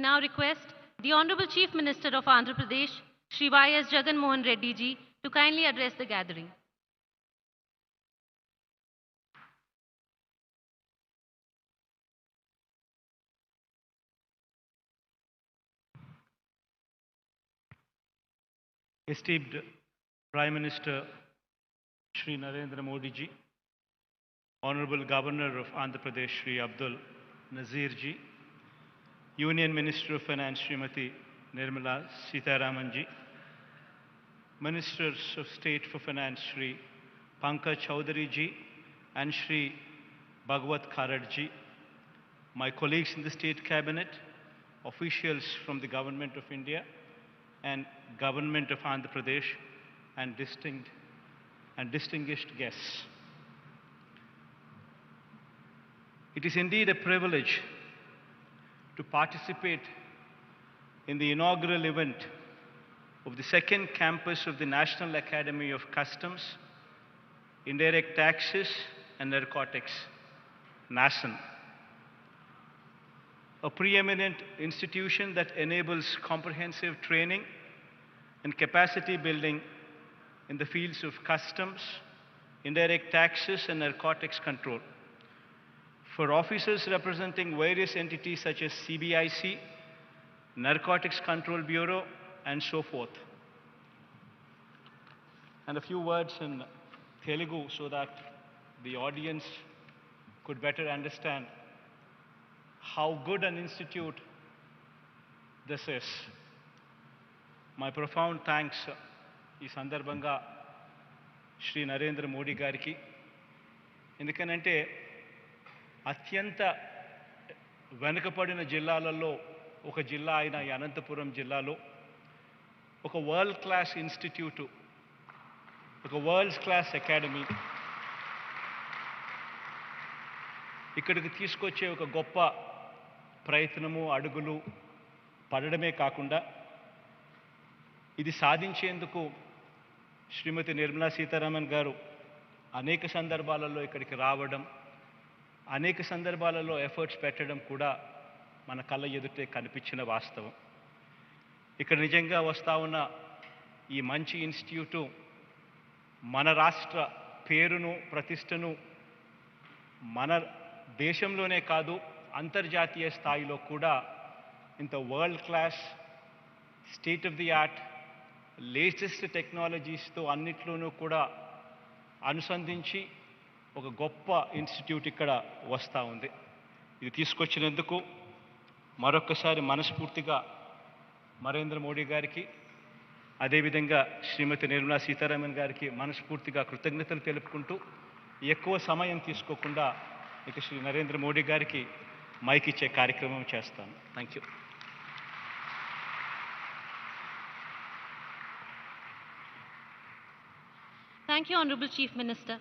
now request the Honorable Chief Minister of Andhra Pradesh, Shri Y.S. Jagan Mohan Reddy ji, to kindly address the gathering. esteemed Prime Minister Shri Narendra Modi ji, Honorable Governor of Andhra Pradesh Shri Abdul Nazir ji, Union Minister of Finance Srimati Nirmala Sitaraman ji, Ministers of State for Finance Shri Pankaj Chaudhary ji and Shri Bhagwat Kharad ji, my colleagues in the State Cabinet, officials from the Government of India, and Government of Andhra Pradesh, and distinct and distinguished guests. It is indeed a privilege to participate in the inaugural event of the second campus of the National Academy of Customs, Indirect Taxes and Narcotics, NASN a preeminent institution that enables comprehensive training and capacity building in the fields of customs, indirect taxes, and narcotics control For officers representing various entities such as CBIC, Narcotics Control Bureau, and so forth. And a few words in Telugu so that the audience could better understand how good an institute this is. My profound thanks ఈ సందర్భంగా శ్రీ నరేంద్ర మోడీ గారికి ఎందుకనంటే అత్యంత వెనుకబడిన జిల్లాలలో ఒక జిల్లా అయిన ఈ అనంతపురం జిల్లాలో ఒక వరల్డ్ క్లాస్ ఇన్స్టిట్యూటు ఒక వరల్డ్ క్లాస్ అకాడమీ ఇక్కడికి తీసుకొచ్చే ఒక గొప్ప ప్రయత్నము అడుగులు పడడమే కాకుండా ఇది సాధించేందుకు శ్రీమతి నిర్మలా సీతారామన్ గారు అనేక సందర్భాలలో ఇక్కడికి రావడం అనేక సందర్భాలలో ఎఫర్ట్స్ పెట్టడం కూడా మన కళ్ళ ఎదుటే కనిపించిన వాస్తవం. ఇక్కడ నిజంగా వస్తా ఉన్న ఈ మంచి ఇన్స్టిట్యూటు మన రాష్ట్ర పేరును ప్రతిష్టను మన దేశంలోనే కాదు అంతర్జాతీయ స్థాయిలో కూడా ఇంత world class state of the art latest టెక్నాలజీస్తో అన్నిట్లోనూ కూడా అనుసంధించి ఒక గొప్ప ఇన్స్టిట్యూట్ ఇక్కడ వస్తూ ఉంది. ఇది తీసుకొచ్చినందుకు మరొకసారి మనస్ఫూర్తిగా నరేంద్ర మోడీ గారికి అదేవిధంగా శ్రీమతి నిర్మలా సీతారామన్ గారికి మనస్ఫూర్తిగా కృతజ్ఞతలు తెలుపుకుంటూ ఎక్కువ సమయం తీసుకోకుండా ఇక శ్రీ నరేంద్ర మోడీ గారికి మైక్ ఇచ్చే కార్యక్రమం చేస్తాను. Thank you Thank you, Honorable Chief Minister.